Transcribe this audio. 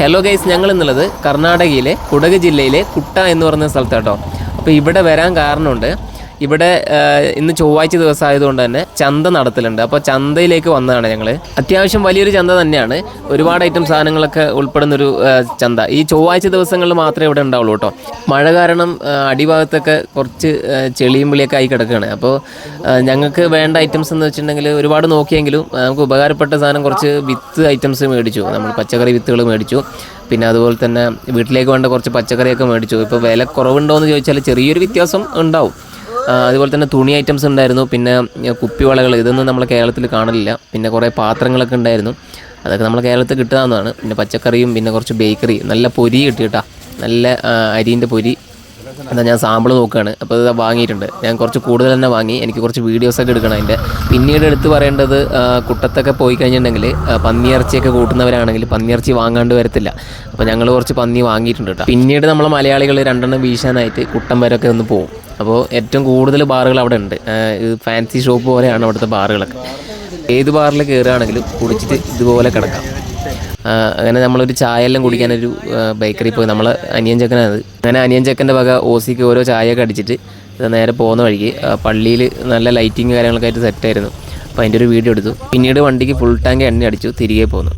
Hello guys ഞങ്ങൾ എന്നുള്ളത് കർണാടകയിലെ കുടക് ജില്ലയിലെ കുട്ട എന്ന് പറയുന്ന സ്ഥലത്താട്ടോ. അപ്പോൾ ഇവിടെ വരാൻ കാരണമുണ്ട്. ഇവിടെ ഇന്ന് ചൊവ്വാഴ്ച ദിവസം ആയതുകൊണ്ട് തന്നെ ചന്ത നടത്തലുണ്ട്. അപ്പോൾ ചന്തയിലേക്ക് വന്നതാണ് ഞങ്ങൾ അത്യാവശ്യം വലിയൊരു ചന്ത തന്നെയാണ്. ഒരുപാട് ഐറ്റം സാധനങ്ങളൊക്കെ ഉൾപ്പെടുന്നൊരു ചന്ത. ഈ ചൊവ്വാഴ്ച ദിവസങ്ങളിൽ മാത്രമേ ഇവിടെ ഉണ്ടാവുള്ളൂ കേട്ടോ. മഴ കാരണം അടിഭാഗത്തൊക്കെ കുറച്ച് ചെളിയും വിളിയൊക്കെ ആയി കിടക്കുകയാണ്. അപ്പോൾ ഞങ്ങൾക്ക് വേണ്ട ഐറ്റംസ് എന്ന് വെച്ചിട്ടുണ്ടെങ്കിൽ ഒരുപാട് നോക്കിയെങ്കിലും നമുക്ക് ഉപകാരപ്പെട്ട സാധനം കുറച്ച് വിത്ത് ഐറ്റംസ് മേടിച്ചു. നമ്മൾ പച്ചക്കറി വിത്തുകൾ മേടിച്ചു. പിന്നെ അതുപോലെ തന്നെ വീട്ടിലേക്ക് വേണ്ട കുറച്ച് പച്ചക്കറിയൊക്കെ മേടിച്ചു. ഇപ്പോൾ വില കുറവുണ്ടോ എന്ന് ചോദിച്ചാൽ ചെറിയൊരു വ്യത്യാസം ഉണ്ടാവും. അതുപോലെ തന്നെ തുണി ഐറ്റംസ് ഉണ്ടായിരുന്നു. പിന്നെ കുപ്പിവളകൾ ഇതൊന്നും നമ്മൾ കേരളത്തിൽ കാണലില്ല. പിന്നെ കുറേ പാത്രങ്ങളൊക്കെ ഉണ്ടായിരുന്നു. അതൊക്കെ നമ്മൾ കേരളത്തിൽ കിട്ടാവുന്നതാണ്. പിന്നെ പച്ചക്കറിയും പിന്നെ കുറച്ച് ബേക്കറി നല്ല പൊരി കിട്ടി കേട്ടോ. നല്ല അരിന്റെ പൊരി. എന്താ ഞാൻ സാമ്പിൾ നോക്കുകയാണ് അപ്പോൾ ഇത് വാങ്ങിയിട്ടുണ്ട്. ഞാൻ കുറച്ച് കൂടുതൽ തന്നെ വാങ്ങി. എനിക്ക് കുറച്ച് വീഡിയോസൊക്കെ എടുക്കണം അതിന്റെ. പിന്നീട് എടുത്ത് പറയേണ്ടത് കുട്ടത്തൊക്കെ പോയി കഴിഞ്ഞിട്ടുണ്ടെങ്കിൽ പന്നിയിറച്ചിയൊക്കെ കൂട്ടുന്നവരാണെങ്കിൽ പന്നിയിറച്ചി വാങ്ങാണ്ട് വരത്തില്ല. അപ്പോൾ ഞങ്ങൾ കുറച്ച് പന്നി വാങ്ങിയിട്ടുണ്ട് കേട്ടോ. പിന്നീട് നമ്മൾ മലയാളികൾ രണ്ടെണ്ണം വീശാനായിട്ട് കുട്ടം വരെയൊക്കെ ഒന്ന് പോകും അപ്പോൾ ഏറ്റവും കൂടുതൽ ബാറുകൾ അവിടെ ഉണ്ട്. ഫാൻസി ഷോപ്പ് പോലെയാണ് അവിടുത്തെ ബാറുകളൊക്കെ. ഏത് ബാറിൽ കയറുകയാണെങ്കിലും കുടിച്ചിട്ട് ഇതുപോലെ കിടക്കാം. അങ്ങനെ നമ്മളൊരു ചായ എല്ലാം കുടിക്കാനൊരു ബേക്കറി പോയി. നമ്മൾ അനിയൻ ചക്കനാണ് അങ്ങനെ അനിയൻ ചക്കന്റെ വക ഓസിക്ക് ഓരോ ചായയൊക്കെ അടിച്ചിട്ട് നേരെ പോകുന്ന വഴിക്ക് പള്ളിയിൽ നല്ല ലൈറ്റിങ് കാര്യങ്ങളൊക്കെ ആയിട്ട് സെറ്റായിരുന്നു അപ്പോൾ അതിന്റെ ഒരു വീഡിയോ എടുത്തു. പിന്നീട് വണ്ടിക്ക് ഫുൾ ടാങ്ക് എണ്ണ അടിച്ചു തിരികെ പോന്നു.